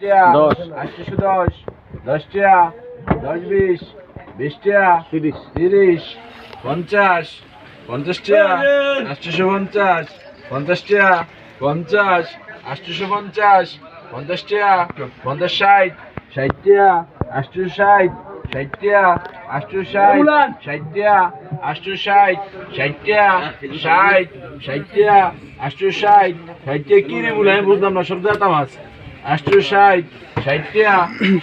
টিয়া দশ। আটশোশো দশ দশ টিয়া দশ বিশ বিশ টিয়া তিরিশ। তিরিশ পঞ্চাশ পঞ্চাশ টিয়া আটশোশো পঞ্চাশ পঞ্চাশ টিয়া পঞ্চাশ আটশোশো পঞ্চাশ পঞ্চাশ টিয়া পঞ্চাশ ষাট ষাট টিয়া আটশোশো ষাট ষাট টিয়া আটশোশো ষাট ষাট টিয়া আটশোশো ষাট ষাট টিয়া ষাট ষাট টিয়া আটশোশো ষাট ষাট টিয়া কি রে বলে আমি বুঝলাম না সব জাতাম আছে আটশোশো ষাট ষাট টিয়া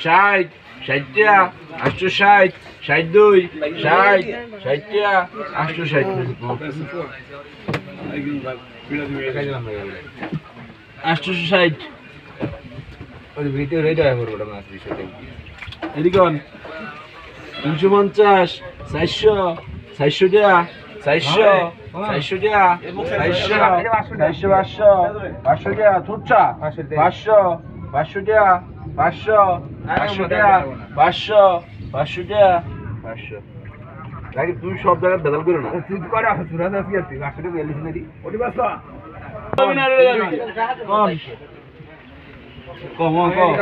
ষাট ষাট টিয়া আটশো ষাট ষাট দুই ষাট ষাট টিয়া আটশো ষাট আটশোশো ষাট ওই ভিডিও রেডি হয় করব না এদিকন। তিনশো পঞ্চাশ, চারশো চারশো টিয়া চারশো চারশো টিয়া চারশো চারশো পাঁচশো পাঁচশো টিয়া তুচ্ছা পাঁচশো পাঁচশো টিয়া পাঁচশো পাঁচশো টিয়া পাঁচশো পাঁচশো টিয়া পাঁচশো নাকি তুই সব জায়গায় বেদাল করো না। তুই করে সুরাজ আজকে তুই পাঁচশো টাকা এলিস নাকি? ওটি পাঁচশো কম কম। কম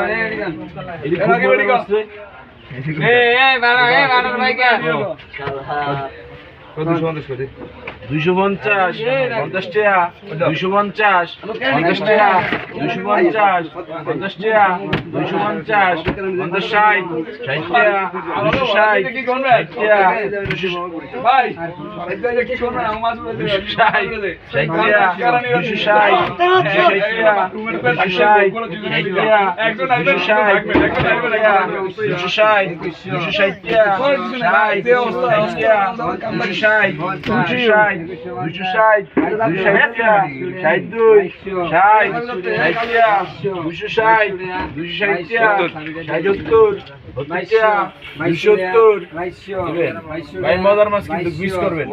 দুইশো পঞ্চাশ পঞ্চাশ টাকা দুইশো পঞ্চাশ পঞ্চাশ টাকা দুইশো পঞ্চাশ পঞ্চাশ টাকা দুইশো পঞ্চাশ পঞ্চাশ ষাট ষাট টাকা দুশো ষাট ষাট টাকা দুশো ষাট ষাট টাকা দুশো ষাট দুশো ষাট টাকা দুশো ষাট ষাট দুশো ষাট দুশো ষাট টাকা ষাট দুশো ষাট দুশো ষাট দুশো ষাট দুশো ষাট ষাট দুই ষাট ষাট টাকা দুশো ষাট দুশো ষাট ষাট সত্তর ভাই মজার মাছ কিন্তু মিস করবেন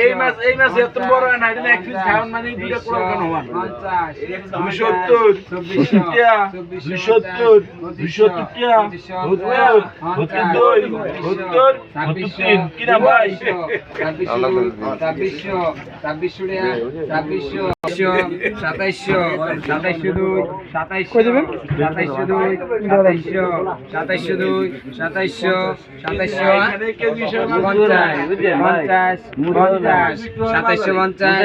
এই মাছ এই মাছ এত বড় না এটা এক পিস খাওয়ান মানে দুইটা হওয়ান দুই তিন কিনা ভাই সাতাইশো সাতাইশো দুই সাতাইশো সাতাইশো দুই সাতাইশো সাতাইশো দুই সাতাইশো সাতাইশো এখানে কেজি হিসাবে মাছ পঞ্চাশ? পঞ্চাশ পঞ্চাশ সাতাইশো পঞ্চাশ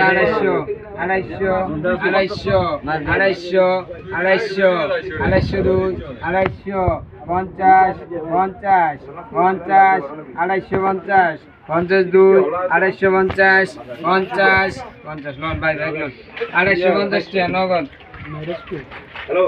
আড়াইশো আড়াইশো আড়াইশো আড়াইশো আড়াইশো আড়াইশো দুই আড়াইশো, পঞ্চাশ পঞ্চাশ পঞ্চাশ, আড়াইশো পঞ্চাশ পঞ্চাশ দুই, আড়াইশো পঞ্চাশ পঞ্চাশ পঞ্চাশ, নন, ভাই ভাই, নন। আড়াইশো পঞ্চাশ টাকা নগদ। হ্যালো